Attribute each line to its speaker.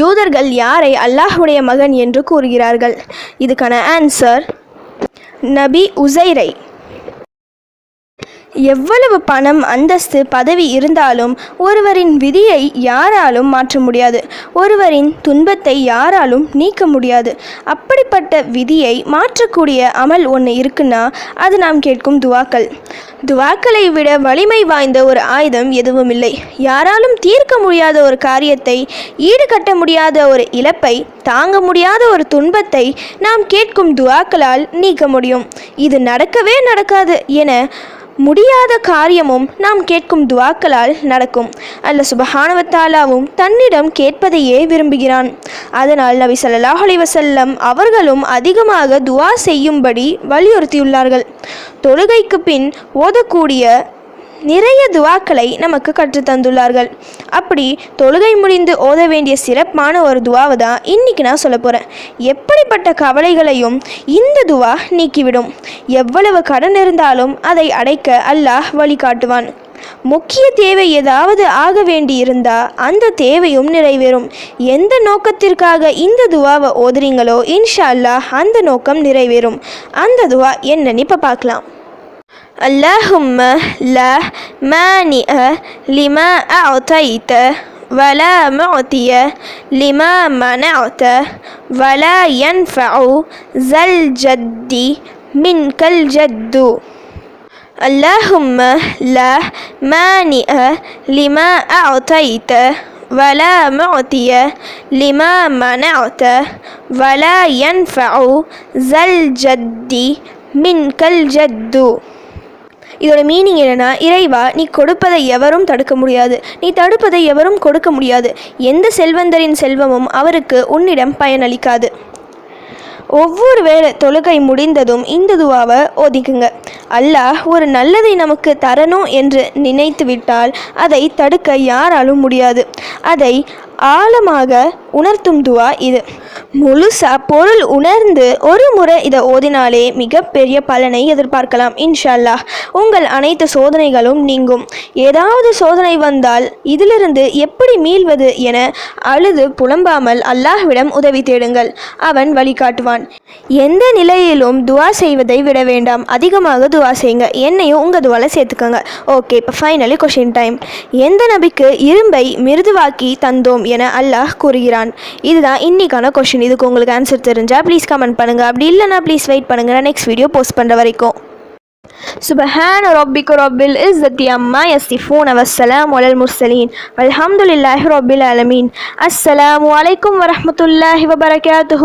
Speaker 1: யூதர்கள் யாரை அல்லாஹுடைய மகன் என்று கூறுகிறார்கள்? இதுக்கான ஆன்சர் நபி உசைரை. எவ்வளவு பணம் அந்தஸ்து பதவி இருந்தாலும் ஒருவரின் விதியை யாராலும் மாற்ற முடியாது. ஒருவரின் துன்பத்தை யாராலும் நீக்க முடியாது. அப்படிப்பட்ட விதியை மாற்றக்கூடிய அமல் ஒன்று இருக்குன்னா அது நாம் கேட்கும் துவாக்கள். துவாக்களை விட வலிமை வாய்ந்த ஒரு ஆயுதம் எதுவும் இல்லை யாராலும் தீர்க்க முடியாத ஒரு காரியத்தை ஈடுகட்ட முடியாத ஒரு இழப்பை தாங்க முடியாத ஒரு துன்பத்தை நாம் கேட்கும் துவாக்களால் நீக்க முடியும். இது நடக்கவே நடக்காது என முடியாத காரியமும் நாம் கேட்கும் துவாக்களால் நடக்கும். அல்ல சுபஹானவத்தாலாவும் தன்னிடம் கேட்பதையே விரும்புகிறான். அதனால் நபி சல்லாஹ் அலிவசல்லம் அவர்களும் அதிகமாக துவா செய்யும்படி வலியுறுத்தியுள்ளார்கள். தொழுகைக்கு பின் ஓதக்கூடிய நிறைய துவாக்களை நமக்கு கற்றுத்தந்துள்ளார்கள் அப்படி தொழுகை முடிந்து ஓத வேண்டிய சிறப்பான ஒரு துவாவை தான் இன்னைக்கு நான் சொல்ல போகிறேன் எப்படிப்பட்ட கவலைகளையும் இந்த துவா நீக்கிவிடும். எவ்வளவு கடன் இருந்தாலும் அதை அடைக்க அல்லாஹ் வழிகாட்டுவான் முக்கிய தேவை ஏதாவது ஆக வேண்டியிருந்தா அந்த தேவையும் நிறைவேறும். எந்த நோக்கத்திற்காக இந்த துவாவை ஓதுறீங்களோ இன்ஷா அல்லாஹ் அந்த நோக்கம் நிறைவேறும். அந்த துவா என்னன்னு இப்போ பார்க்கலாம். اللهم لا مانع لما أعطيت ولا معطي لما منعت ولا ينفع ذا الجد منك الجد. اللهم لا مانع لما أعطيت ولا معطي لما منعت ولا ينفع ذا الجد منك الجد. இதோட மீனிங் என்னன்னா இறைவா நீ கொடுப்பதை எவரும் தடுக்க முடியாது. நீ தடுப்பதை எவரும் கொடுக்க முடியாது. எந்த செல்வந்தரின் செல்வமும் அவருக்கு உன்னிடம் பயனளிக்காது. ஒவ்வொரு வேளை தொழுகை முடிந்ததும் இந்த துவாவை ஒதுக்குங்க அல்லாஹ் ஒரு நல்லதை நமக்கு தரணும் என்று நினைத்து விட்டால் அதை தடுக்க யாராலும் முடியாது. அதை ஆழமாக உணர்த்தும் துவா இது. முழுசா பொருள் உணர்ந்து ஒரு முறை இதை ஓதினாலே மிகப்பெரிய பலனை எதிர்பார்க்கலாம் இன்ஷா அல்லாஹ் உங்கள் அனைத்து சோதனைகளும் நீங்கும். ஏதாவது சோதனை வந்தால் இதிலிருந்து எப்படி மீள்வது என அழுது புலம்பாமல் அல்லாஹ்விடம் உதவி தேடுங்கள். அவன் வழிகாட்டுவான். எந்த நிலையிலும் துவா செய்வதை விட வேண்டாம் அதிகமாக துவா செய்யுங்க என்னையும் உங்கள் துவால சேர்த்துக்கோங்க ஓகே இப்போ ஃபைனலி கொஷின் டைம் எந்த நபிக்கு இரும்பை மிருதுவாக்கி தந்தோம் என அல்லாஹ் கூறுகிறான் இதுதான் இன்னைக்கான கொஷின் இதுக்கு உங்களுக்கு ஆன்சர் தெரிஞ்சால் ப்ளீஸ் கமெண்ட் பண்ணுங்கள் அப்படி இல்லைனா ப்ளீஸ் வெயிட் பண்ணுங்கள் நான் நெக்ஸ்ட் வீடியோ போஸ்ட் பண்ணுற வரைக்கும் سبحان ربك رب العزة عما يصفون والسلام على المرسلين والحمد لله رب العالمين السلام عليكم ورحمة الله وبركاته